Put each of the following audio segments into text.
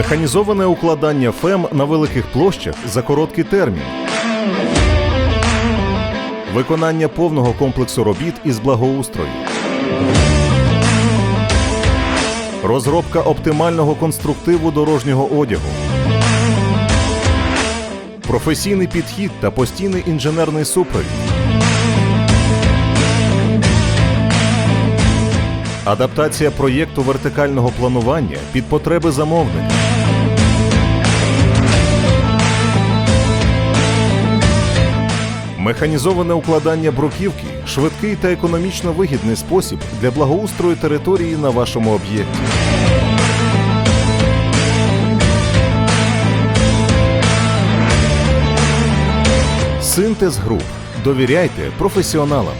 Механізоване укладання ФЕМ на великих площах за короткий термін. Виконання повного комплексу робіт із благоустрою. Розробка оптимального конструктиву дорожнього одягу. Професійний підхід та постійний інженерний супровід. Адаптація проєкту вертикального планування під потреби замовника. Механізоване укладання бруківки швидкий та економічно вигідний спосіб для благоустрою території на вашому об'єкті. Синтез груп. Довіряйте професіоналам.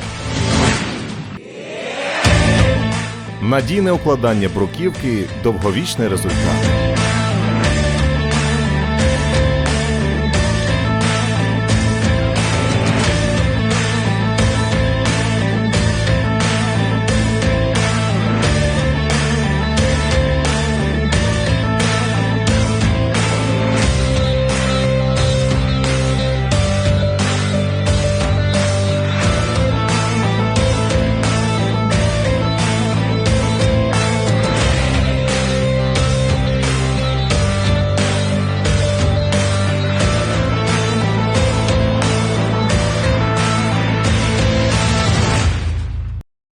Надійне укладання бруківки довговічний результат.